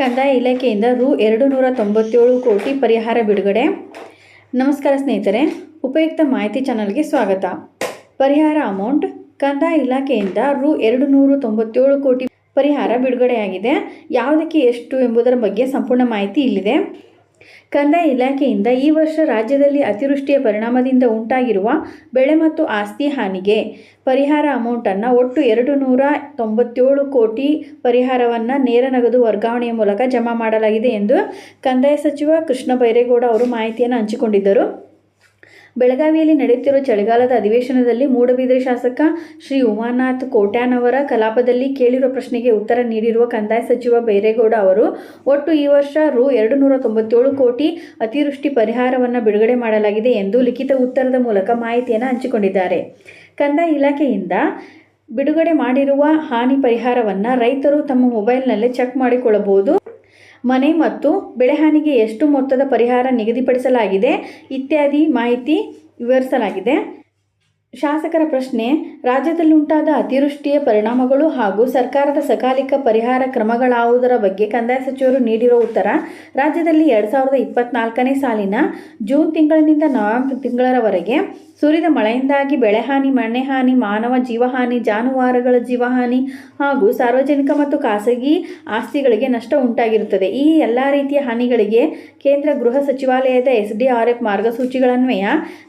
ಕಂದಾಯ ಇಲಾಖೆಯಿಂದ ರು ಎರಡು ನೂರ ತೊಂಬತ್ತೇಳು ಕೋಟಿ ಪರಿಹಾರ ಬಿಡುಗಡೆ. ನಮಸ್ಕಾರ ಸ್ನೇಹಿತರೆ, ಉಪಯುಕ್ತ ಮಾಹಿತಿ ಚಾನಲ್ಗೆ ಸ್ವಾಗತ. ಪರಿಹಾರ ಅಮೌಂಟ್ ಕಂದಾಯ ಇಲಾಖೆಯಿಂದ ರು ಎರಡು ನೂರ ತೊಂಬತ್ತೇಳು ಕೋಟಿ ಪರಿಹಾರ ಬಿಡುಗಡೆಯಾಗಿದೆ. ಯಾವುದಕ್ಕೆ ಎಷ್ಟು ಎಂಬುದರ ಬಗ್ಗೆ ಸಂಪೂರ್ಣ ಮಾಹಿತಿ ಇಲ್ಲಿದೆ. ಕಂದಾಯ ಇಲಾಖೆಯಿಂದ ಈ ವರ್ಷ ರಾಜ್ಯದಲ್ಲಿ ಅತಿವೃಷ್ಟಿಯ ಪರಿಣಾಮದಿಂದ ಉಂಟಾಗಿರುವ ಬೆಳೆ ಮತ್ತು ಆಸ್ತಿ ಹಾನಿಗೆ ಪರಿಹಾರ ಅಮೌಂಟನ್ನು ಒಟ್ಟು ಎರಡು ನೂರ ತೊಂಬತ್ತೇಳು ಕೋಟಿ ಪರಿಹಾರವನ್ನು ನೇರ ನಗದು ವರ್ಗಾವಣೆಯ ಮೂಲಕ ಜಮಾ ಮಾಡಲಾಗಿದೆ ಎಂದು ಕಂದಾಯ ಸಚಿವ ಕೃಷ್ಣ ಬೈರೇಗೌಡ ಅವರು ಮಾಹಿತಿಯನ್ನು ಹಂಚಿಕೊಂಡಿದ್ದರು. ಬೆಳಗಾವಿಯಲ್ಲಿ ನಡೆಯುತ್ತಿರುವ ಚಳಿಗಾಲದ ಅಧಿವೇಶನದಲ್ಲಿ ಮೂಡಬಿದ್ರೆ ಶಾಸಕ ಶ್ರೀ ಉಮಾನಾಥ್ ಕೋಟ್ಯಾನ್ ಅವರ ಕಲಾಪದಲ್ಲಿ ಕೇಳಿರುವ ಪ್ರಶ್ನೆಗೆ ಉತ್ತರ ನೀಡಿರುವ ಕಂದಾಯ ಸಚಿವ ಬೈರೇಗೌಡ ಅವರು, ಒಟ್ಟು ಈ ವರ್ಷ ರು ಎರಡು ನೂರ ತೊಂಬತ್ತೇಳು ಕೋಟಿ ಅತಿವೃಷ್ಟಿ ಪರಿಹಾರವನ್ನು ಬಿಡುಗಡೆ ಮಾಡಲಾಗಿದೆ ಎಂದು ಲಿಖಿತ ಉತ್ತರದ ಮೂಲಕ ಮಾಹಿತಿಯನ್ನು ಹಂಚಿಕೊಂಡಿದ್ದಾರೆ. ಕಂದಾಯ ಇಲಾಖೆಯಿಂದ ಬಿಡುಗಡೆ ಮಾಡಿರುವ ಹಾನಿ ಪರಿಹಾರವನ್ನು ರೈತರು ತಮ್ಮ ಮೊಬೈಲ್ನಲ್ಲೇ ಚೆಕ್ ಮಾಡಿಕೊಳ್ಳಬಹುದು. ಮನೆ ಮತ್ತು ಬೆಳೆಹಾನಿಗೆ ಎಷ್ಟು ಮೊತ್ತದ ಪರಿಹಾರ ನಿಗದಿಪಡಿಸಲಾಗಿದೆ ಇತ್ಯಾದಿ ಮಾಹಿತಿ ವಿವರಿಸಲಾಗಿದೆ. ಶಾಸಕರ ಪ್ರಶ್ನೆ, ರಾಜ್ಯದಲ್ಲುಂಟಾದ ಅತಿವೃಷ್ಟಿಯ ಪರಿಣಾಮಗಳು ಹಾಗೂ ಸರ್ಕಾರದ ಸಕಾಲಿಕ ಪರಿಹಾರ ಕ್ರಮಗಳಾವುದರ ಬಗ್ಗೆ ಕಂದಾಯ ಸಚಿವರು ನೀಡಿರುವ ಉತ್ತರ, ರಾಜ್ಯದಲ್ಲಿ ಎರಡು ಸಾವಿರದ ಇಪ್ಪತ್ನಾಲ್ಕನೇ ಸಾಲಿನ ಜೂನ್ ತಿಂಗಳಿನಿಂದ ನವೆಂಬರ್ ತಿಂಗಳವರೆಗೆ ಸುರಿದ ಮಳೆಯಿಂದಾಗಿ ಬೆಳೆಹಾನಿ ಮಣ್ಣೆಹಾನಿ ಮಾನವ ಜೀವಹಾನಿ, ಜಾನುವಾರುಗಳ ಜೀವಹಾನಿ ಹಾಗೂ ಸಾರ್ವಜನಿಕ ಮತ್ತು ಖಾಸಗಿ ಆಸ್ತಿಗಳಿಗೆ ನಷ್ಟ ಉಂಟಾಗಿರುತ್ತದೆ. ಈ ಎಲ್ಲ ರೀತಿಯ ಹಾನಿಗಳಿಗೆ ಕೇಂದ್ರ ಗೃಹ ಸಚಿವಾಲಯದ ಎಸ್ ಮಾರ್ಗಸೂಚಿಗಳನ್ವಯ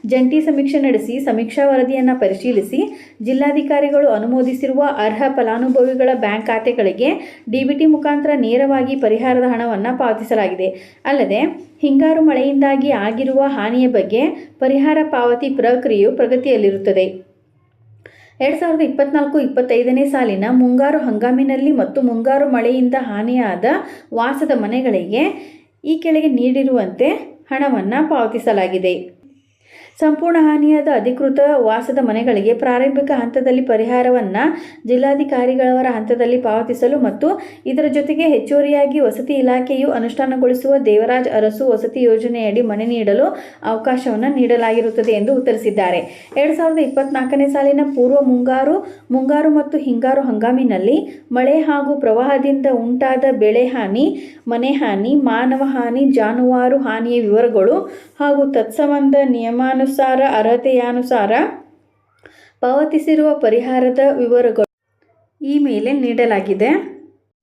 ಜಂಟಿ ಸಮೀಕ್ಷೆ ನಡೆಸಿ, ಸಮೀಕ್ಷಾ ವರದಿಯನ್ನು ಪರಿಶೀಲಿಸಿ ಜಿಲ್ಲಾಧಿಕಾರಿಗಳು ಅನುಮೋದಿಸಿರುವ ಅರ್ಹ ಫಲಾನುಭವಿಗಳ ಬ್ಯಾಂಕ್ ಖಾತೆಗಳಿಗೆ ಡಿಬಿಟಿ ಮುಖಾಂತರ ನೇರವಾಗಿ ಪರಿಹಾರದ ಹಣವನ್ನು ಪಾವತಿಸಲಾಗಿದೆ. ಅಲ್ಲದೆ, ಹಿಂಗಾರು ಮಳೆಯಿಂದಾಗಿ ಆಗಿರುವ ಹಾನಿಯ ಬಗ್ಗೆ ಪರಿಹಾರ ಪಾವತಿ ಪ್ರಕ್ರಿಯೆಯು ಪ್ರಗತಿಯಲ್ಲಿರುತ್ತದೆ. ಎರಡು ಸಾವಿರದ ಇಪ್ಪತ್ನಾಲ್ಕು ಇಪ್ಪತ್ತೈದನೇ ಸಾಲಿನ ಮುಂಗಾರು ಹಂಗಾಮಿನಲ್ಲಿ ಮತ್ತು ಮುಂಗಾರು ಮಳೆಯಿಂದ ಹಾನಿಯಾದ ವಾಸದ ಮನೆಗಳಿಗೆ ಈ ಕೆಳಗೆ ನೀಡಿರುವಂತೆ ಹಣವನ್ನು ಪಾವತಿಸಲಾಗಿದೆ. ಸಂಪೂರ್ಣ ಹಾನಿಯಾದ ಅಧಿಕೃತ ವಾಸದ ಮನೆಗಳಿಗೆ ಪ್ರಾರಂಭಿಕ ಹಂತದಲ್ಲಿ ಪರಿಹಾರವನ್ನು ಜಿಲ್ಲಾಧಿಕಾರಿಗಳವರ ಹಂತದಲ್ಲಿ ಪಾವತಿಸಲು ಮತ್ತು ಇದರ ಜೊತೆಗೆ ಹೆಚ್ಚುವರಿಯಾಗಿ ವಸತಿ ಇಲಾಖೆಯು ಅನುಷ್ಠಾನಗೊಳಿಸುವ ದೇವರಾಜ್ ಅರಸು ವಸತಿ ಯೋಜನೆಯಡಿ ಮನೆ ನೀಡಲು ಅವಕಾಶವನ್ನು ನೀಡಲಾಗಿರುತ್ತದೆ ಎಂದು ಉತ್ತರಿಸಿದ್ದಾರೆ ಎರಡು ಸಾವಿರದ ಇಪ್ಪತ್ನಾಲ್ಕನೇ ಸಾಲಿನ ಪೂರ್ವ ಮುಂಗಾರು ಮುಂಗಾರು ಮತ್ತು ಹಿಂಗಾರು ಹಂಗಾಮಿನಲ್ಲಿ ಮಳೆ ಹಾಗೂ ಪ್ರವಾಹದಿಂದ ಉಂಟಾದ ಬೆಳೆ ಹಾನಿ, ಮನೆ ಹಾನಿ, ಮಾನವ ಹಾನಿ, ಜಾನುವಾರು ಹಾನಿಯ ವಿವರಗಳು ಹಾಗೂ ತತ್ಸಂಬಂಧ ನಿಯಮಾನುಸಾರ ಅರ್ಹತೆಯಾನುಸಾರ ಪಾವತಿಸಿರುವ ಪರಿಹಾರದ ವಿವರಗಳು ಈ ಮೇಲೆ ನೀಡಲಾಗಿದೆ.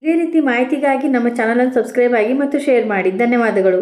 ಇದೇ ರೀತಿ ಮಾಹಿತಿಗಾಗಿ ನಮ್ಮ ಚಾನಲನ್ನು ಸಬ್ಸ್ಕ್ರೈಬ್ ಆಗಿ ಮತ್ತು ಶೇರ್ ಮಾಡಿ. ಧನ್ಯವಾದಗಳು.